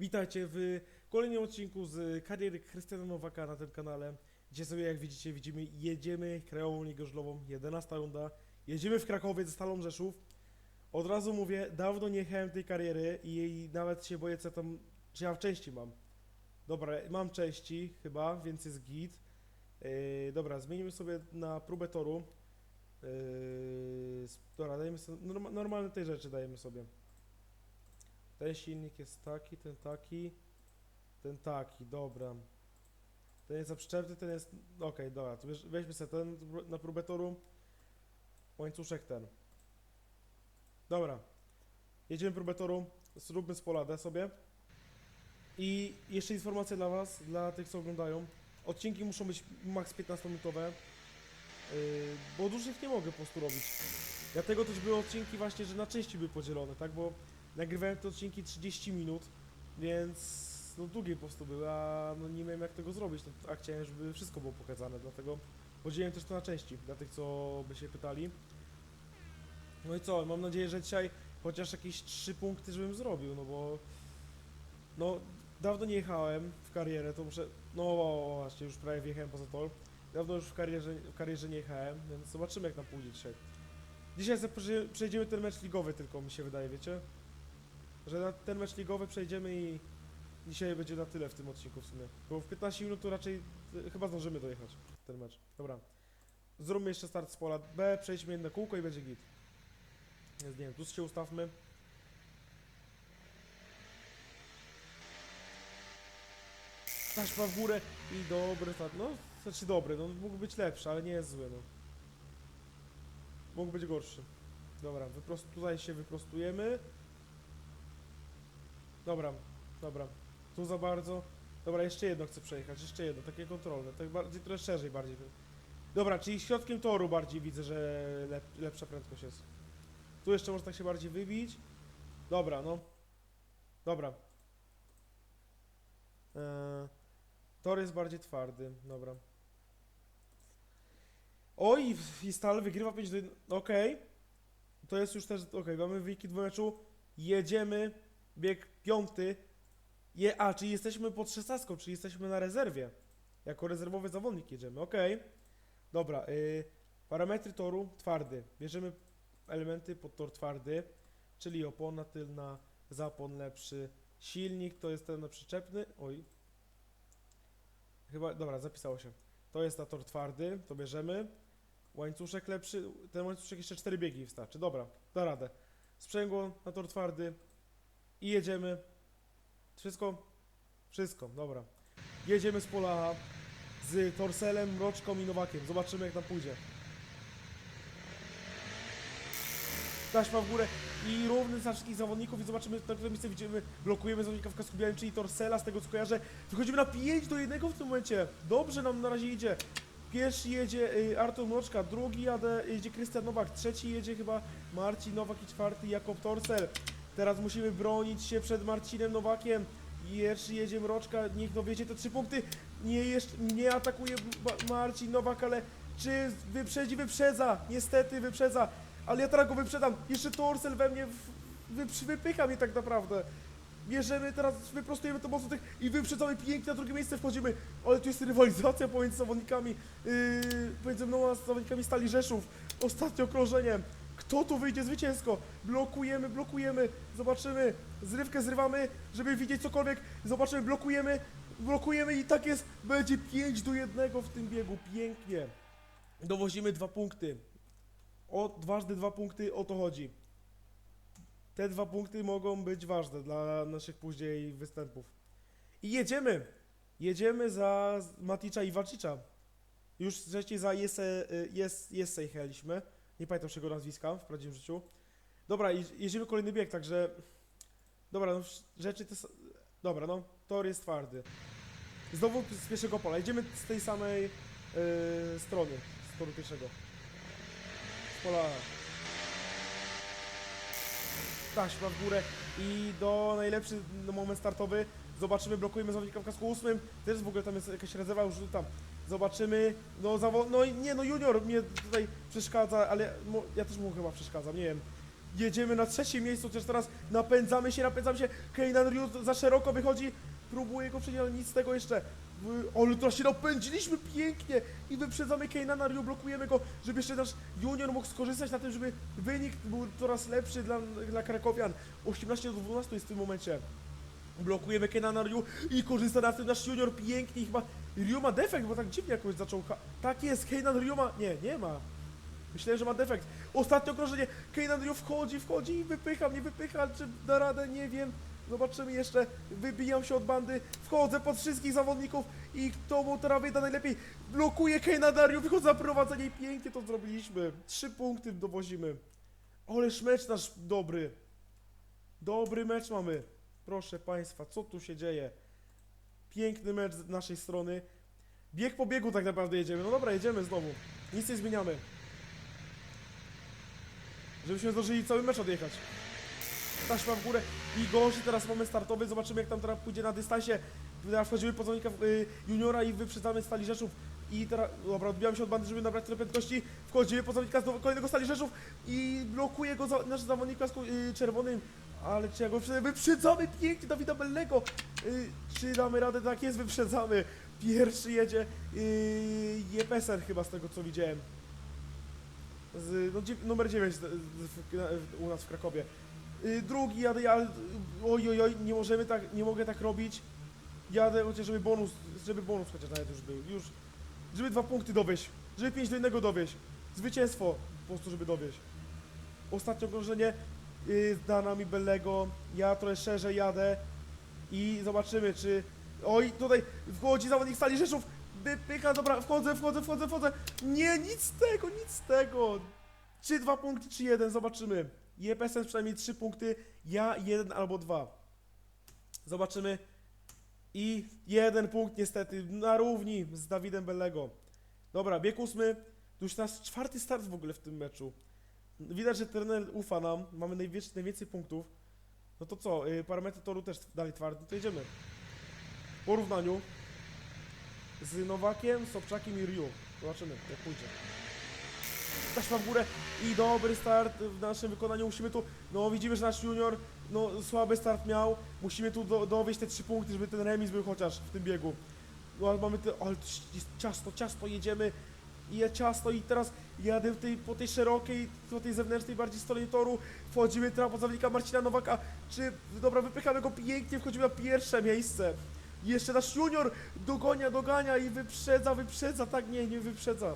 Witajcie w kolejnym odcinku z kariery Krystiana Nowaka na tym kanale. Dzisiaj sobie, jak widzicie, widzimy, jedziemy Krajową Ligę Żużlową, 11 runda. Jedziemy w Krakowie ze Stalą Rzeszów. Od razu mówię, dawno nie jechałem tej kariery i nawet się boję, co tam, czy ja w części mam. Dobra, mam części chyba, więc jest git. Yy, dobra, zmienimy sobie na próbę toru. Yy, dobra, dajemy sobie, norma, normalne tej rzeczy dajemy sobie. Ten silnik jest taki, ten taki, ten taki, dobra. Ten jest zaprzeczepny, ten jest... Okej, dobra, to weź- weźmy sobie ten na próbę toru. Łańcuszek ten. Dobra. Jedziemy próbę toru, zróbmy z pola D sobie. I jeszcze informacja dla was, dla tych co oglądają. Odcinki muszą być maks 15-minutowe, yy, bo dłuższych nie mogę po prostu robić. Dlatego też były odcinki właśnie, że na części były podzielone, tak, bo nagrywałem te odcinki 30 minut, więc no długie po prostu były, a no nie miałem jak tego zrobić, no, a chciałem, żeby wszystko było pokazane, dlatego podzieliłem też to na części, dla tych co by się pytali. No i co, mam nadzieję, że dzisiaj chociaż jakieś 3 punkty żebym zrobił, no bo no dawno nie jechałem w karierę, to muszę, no właśnie już prawie wjechałem poza tor, dawno już w karierze, w karierze nie jechałem, więc zobaczymy jak nam pójdzie dzisiaj. Dzisiaj przejdziemy ten mecz ligowy tylko, mi się wydaje, wiecie? Że na ten mecz ligowy przejdziemy i dzisiaj będzie na tyle w tym odcinku w sumie. Bo w 15 minut to raczej y, chyba zdążymy dojechać ten mecz. Dobra. Zróbmy jeszcze start z pola B, przejdźmy jedno kółko i będzie git. Więc nie wiem, tu się ustawmy. Taśma w górę i dobry start. No, znaczy dobry, no mógł być lepszy, ale nie jest zły, no. Mógł być gorszy. Dobra, wyprost, tutaj się wyprostujemy. Dobra, dobra. Tu za bardzo. Dobra, jeszcze jedno chcę przejechać, jeszcze jedno, takie kontrolne, tak bardziej, trochę szerzej bardziej. Dobra, czyli środkiem toru bardziej widzę, że lep, lepsza prędkość jest. Tu jeszcze można tak się bardziej wybić. Dobra, no. Dobra. Eee, tor jest bardziej twardy, dobra. Oj, i Stal wygrywa 5 do 1. Okej. To jest już też. Okej, mamy wyniki dwumeczu. Jedziemy. Bieg piąty. Je, a, czyli jesteśmy pod 16, czyli jesteśmy na rezerwie. Jako rezerwowy zawodnik jedziemy. Okej. Dobra. Y, parametry toru twardy. Bierzemy elementy pod tor twardy, czyli opona tylna, zapon lepszy, silnik to jest ten przyczepny. Oj. Chyba, dobra, zapisało się. To jest na tor twardy, to bierzemy. Łańcuszek lepszy, ten łańcuszek jeszcze 4 biegi wystarczy. Dobra, da radę. Sprzęgło na tor twardy i jedziemy. Wszystko? Wszystko, dobra. Jedziemy z pola z Torselem, Mroczką i Nowakiem. Zobaczymy jak nam pójdzie. Taśma w górę i równy dla wszystkich zawodników i zobaczymy, na którym miejsce widzimy, blokujemy zawodnika w kasku białym, czyli Torsela, z tego co kojarzę. Wychodzimy na 5 do 1 w tym momencie. Dobrze nam na razie idzie. Pierwszy jedzie y, Artur Mroczka, drugi jadę, jedzie Krystian Nowak, trzeci jedzie chyba Marcin Nowak i czwarty Jakob Torsel. Teraz musimy bronić się przed Marcinem Nowakiem. Jeszcze jedzie Mroczka, niech dowiedzie te trzy punkty. Nie, jeszcze, nie atakuje Ma- Marcin Nowak, ale czy wyprzedzi, wyprzedza. Niestety wyprzedza. Ale ja teraz go wyprzedam. Jeszcze Torsel we mnie wyprzy- wypycha mnie tak naprawdę. Bierzemy teraz, wyprostujemy to mocno tych i wyprzedzamy pięknie na drugie miejsce wchodzimy. Ale tu jest rywalizacja pomiędzy zawodnikami, yy, pomiędzy mną a zawodnikami Stali Rzeszów. Ostatnie okrążenie. Kto tu wyjdzie zwycięsko? Blokujemy, blokujemy, zobaczymy. Zrywkę zrywamy, żeby widzieć cokolwiek. Zobaczymy, blokujemy, blokujemy i tak jest. Będzie 5 do 1 w tym biegu. Pięknie. Dowozimy dwa punkty. O, ważne dwa punkty, o to chodzi. Te dwa punkty mogą być ważne dla naszych później występów. I jedziemy! Jedziemy za Maticza i Walczicza. Już wcześniej za Jesse, jest, Jesse jechaliśmy. Nie pamiętam jego nazwiska w prawdziwym życiu. Dobra, i- jedziemy kolejny bieg, także... Dobra, no rzeczy te... Dobra, no, tor jest twardy. Znowu z pierwszego pola. Jedziemy z tej samej yy, strony, z toru pierwszego. Z pola taśma w górę i do najlepszy no, moment startowy. Zobaczymy, blokujemy zawodnika w kasku ósmym. Też w ogóle tam jest jakaś rezerwa już tam. Zobaczymy. No, zawo- no nie no, junior mnie tutaj przeszkadza, ale mo- ja też mu chyba przeszkadzam, nie wiem. Jedziemy na trzecim miejscu, chociaż teraz napędzamy się, napędzamy się. Keynan Ryu za szeroko wychodzi. Próbuje go przejść, ale nic z tego jeszcze. Ale teraz się napędziliśmy pięknie i wyprzedzamy Keynana Ryu, blokujemy go, żeby jeszcze nasz junior mógł skorzystać na tym, żeby wynik był coraz lepszy dla, dla Krakowian. 18 do 12 jest w tym momencie. Blokujemy Kenana Ryu i korzysta na tym nasz junior pięknie chyba Ryu ma defekt, bo tak dziwnie jakoś zaczął Tak jest, Kenan Ryu ma... Nie, nie ma. Myślałem, że ma defekt. Ostatnie okrążenie, Ryu wchodzi, wchodzi i wypycha mnie, wypycha, czy da radę, nie wiem. Zobaczymy jeszcze, wybijam się od bandy, wchodzę pod wszystkich zawodników i kto mu teraz wyda najlepiej, blokuje Kenan Ryu, wychodzę za prowadzenie i pięknie to zrobiliśmy. Trzy punkty dowozimy. Ależ mecz nasz dobry. Dobry mecz mamy. Proszę Państwa, co tu się dzieje? Piękny mecz z naszej strony. Bieg po biegu tak naprawdę jedziemy. No dobra, jedziemy znowu. Nic nie zmieniamy. Żebyśmy zdążyli cały mecz odjechać. Taśma w górę i gości teraz mamy startowy. Zobaczymy jak tam teraz pójdzie na dystansie. Teraz wchodzimy po zawodnika y, juniora i wyprzedzamy Stali Rzeszów. I teraz, dobra, odbijamy się od bandy, żeby nabrać tyle prędkości. Wchodzimy po zawodnika z kolejnego Stali Rzeszów i blokuje go za, nasz zawodnik z y, czerwonym. Ale czy ja go wyprzedzamy? Wyprzedzamy pięknie Dawida Bellego. Y, czy damy radę? Tak jest, wyprzedzamy. Pierwszy jedzie y, Jepeser chyba z tego co widziałem. Z, no, dziew- numer 9 z, z, w, u nas w Krakowie. Y, drugi jadę ja. Oj, oj, oj, nie możemy tak, nie mogę tak robić. Jadę chociaż, żeby bonus, żeby bonus chociaż nawet już był. Już, żeby dwa punkty dowieść. Żeby 5 do 1 dowieść. Zwycięstwo po prostu, żeby dowieść. Ostatnie okrążenie y, da nami Bellego. Ja trochę szerzej jadę i zobaczymy, czy. Oj, tutaj wchodzi zawodnik stali Rzeszów. Wypycha, dobra, wchodzę, wchodzę, wchodzę, wchodzę. Nie, nic z tego, nic z tego. Czy dwa punkty, czy jeden, zobaczymy. JPSN przynajmniej trzy punkty, ja jeden albo dwa. Zobaczymy. I jeden punkt niestety na równi z Dawidem Bellego. Dobra, bieg ósmy. To już nasz czwarty start w ogóle w tym meczu. Widać, że trener ufa nam. Mamy najwięcej, najwięcej punktów. No to co, y, parametry toru też dalej twardy, to jedziemy. W porównaniu z Nowakiem, Sobczakiem i Ryu. Zobaczymy, jak pójdzie. Taśma w górę i dobry start w naszym wykonaniu. Musimy tu, no widzimy, że nasz junior no, słaby start miał. Musimy tu do, dowieść te trzy punkty, żeby ten remis był chociaż w tym biegu. No ale mamy te, ale jest ciasto, ciasto, jedziemy. I ja ciasto i teraz jadę tej, po tej szerokiej, po tej zewnętrznej bardziej stronie toru. Wchodzimy teraz pod zawodnika Marcina Nowaka. Czy, dobra, wypychamy go pięknie, wchodzimy na pierwsze miejsce. Jeszcze nasz junior dogania, dogania i wyprzedza, wyprzedza, tak nie, nie wyprzedza.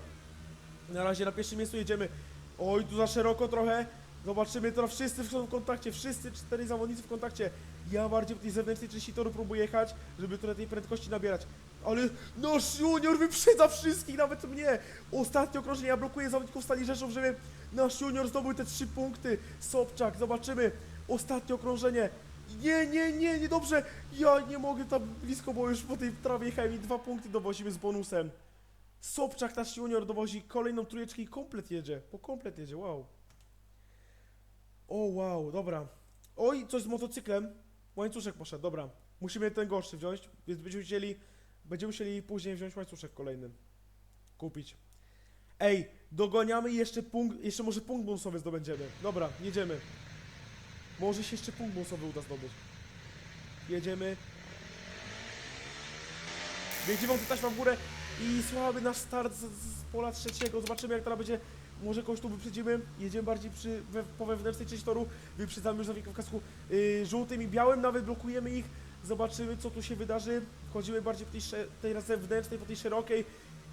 Na razie na pierwszym miejscu jedziemy. Oj, tu za szeroko trochę. Zobaczymy, teraz wszyscy są w kontakcie, wszyscy cztery zawodnicy w kontakcie. Ja bardziej po tej zewnętrznej części toru próbuję jechać, żeby trochę tej prędkości nabierać. Ale nasz junior wyprzedza wszystkich, nawet mnie. Ostatnie okrążenie, ja blokuję zawodników Stali Rzeszów, żeby nasz junior zdobył te trzy punkty. Sobczak, zobaczymy. Ostatnie okrążenie. Nie, nie, nie, nie dobrze. Ja nie mogę tam blisko, bo już po tej trawie jechałem i dwa punkty dowozimy z bonusem. Sobczak, nasz junior, dowozi kolejną trójeczkę i komplet jedzie. Po komplet jedzie, wow. O, wow, dobra. Oj, coś z motocyklem. Łańcuszek poszedł, dobra. Musimy ten gorszy wziąć, więc będziemy chcieli, będziemy musieli później wziąć łańcuszek kolejny. Kupić. Ej, dogoniamy i jeszcze punkt, jeszcze może punkt bonusowy zdobędziemy. Dobra, jedziemy. Może się jeszcze punkt bonusowy uda zdobyć. Jedziemy. Biegnie wam taśma w górę i słaby nasz start z, z pola trzeciego. Zobaczymy jak teraz będzie. Może kogoś tu wyprzedzimy. Jedziemy bardziej przy, we, po wewnętrznej części toru. Wyprzedzamy już zawodników w kasku yy, żółtym i białym. Nawet blokujemy ich. Zobaczymy co tu się wydarzy. Wchodzimy bardziej po tej, tej zewnętrznej, po tej szerokiej.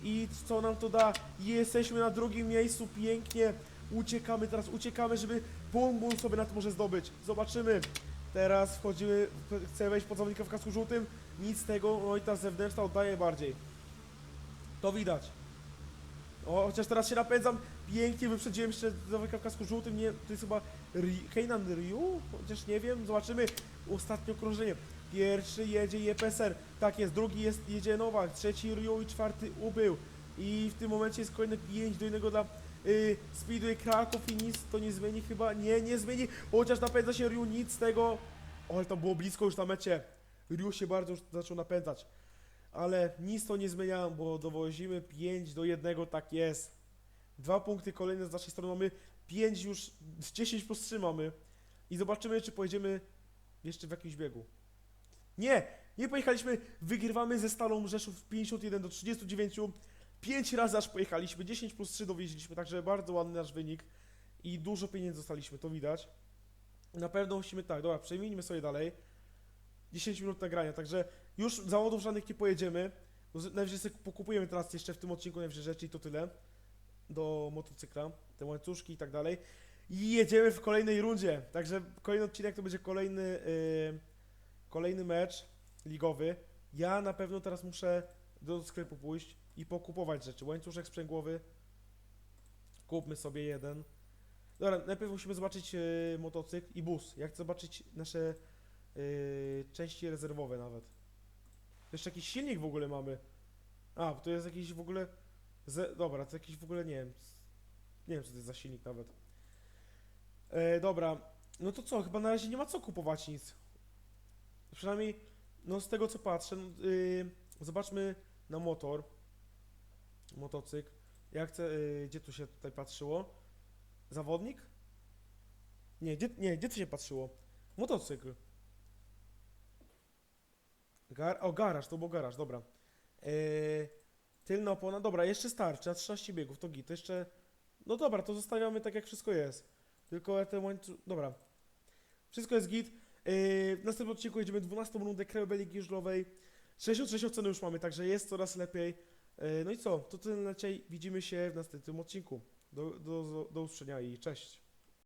I co nam to da? Jesteśmy na drugim miejscu. Pięknie. Uciekamy teraz, uciekamy, żeby bombun sobie na to może zdobyć. Zobaczymy. Teraz wchodzimy, chcemy wejść pod zawodnika w kasku żółtym. Nic z tego, no i ta zewnętrzna oddaje bardziej. To widać. O, chociaż teraz się napędzam. Pięknie wyprzedziłem jeszcze zawodnika w kasku żółtym. Nie, to jest chyba Ri- Keynan Ryu? Chociaż nie wiem, zobaczymy. Ostatnie okrążenie. Pierwszy jedzie JPSR. Tak jest, drugi jest, jedzie Nowak, trzeci Ryu i czwarty ubył. I w tym momencie jest kolejne 5 do 1 dla y, Speedway Kraków i nic to nie zmieni chyba. Nie, nie zmieni. Chociaż napędza się Ryu, nic z tego. O, ale to było blisko już na mecie. Ryu się bardzo już zaczął napędzać. Ale nic to nie zmienia, bo dowozimy 5 do 1, tak jest. Dwa punkty kolejne z naszej strony mamy 5 już, 10 plus 3 mamy. I zobaczymy, czy pojedziemy jeszcze w jakimś biegu. Nie! Nie pojechaliśmy, wygrywamy ze Stalą Rzeszów 51 do 39. 5 razy aż pojechaliśmy, 10 plus 3 dowieźliśmy, także bardzo ładny nasz wynik. I dużo pieniędzy dostaliśmy, to widać. Na pewno musimy tak, dobra, przejmijmy sobie dalej. 10 minut nagrania, także już zawodów żadnych nie pojedziemy. Najwyżej sobie pokupujemy teraz jeszcze w tym odcinku najwyżej rzeczy i to tyle. Do motocykla, te łańcuszki i tak dalej. I jedziemy w kolejnej rundzie. Także kolejny odcinek to będzie kolejny, yy, kolejny mecz ligowy. Ja na pewno teraz muszę do sklepu pójść i pokupować rzeczy. Łańcuszek sprzęgłowy. Kupmy sobie jeden. Dobra, najpierw musimy zobaczyć yy, motocykl i bus. Ja chcę zobaczyć nasze yy, części rezerwowe nawet. Jeszcze jakiś silnik w ogóle mamy. A, to jest jakiś w ogóle... Ze, dobra, to jakiś w ogóle nie wiem. Nie wiem, co to jest za silnik nawet. E, dobra, no to co? Chyba na razie nie ma co kupować nic. Przynajmniej, no z tego co patrzę, no, yy, zobaczmy na motor. Motocykl. Ja chcę, yy, gdzie tu się tutaj patrzyło? Zawodnik? Nie, gdzie, nie, gdzie to się patrzyło? Motocykl. Gar o, garaż, to był garaż, dobra. Yy, tylna opona, dobra, jeszcze starczy, na 13 biegów, to git, jeszcze... No dobra, to zostawiamy tak jak wszystko jest. Tylko te łańcuch... Dobra. Wszystko jest git. Yy, w następnym odcinku jedziemy 12 rundę Krajowej Ligi Żużlowej. 66 oceny już mamy, także jest coraz lepiej. Yy, no i co? To tyle na dzisiaj. Widzimy się w następnym odcinku. Do, do, do usłyszenia i cześć.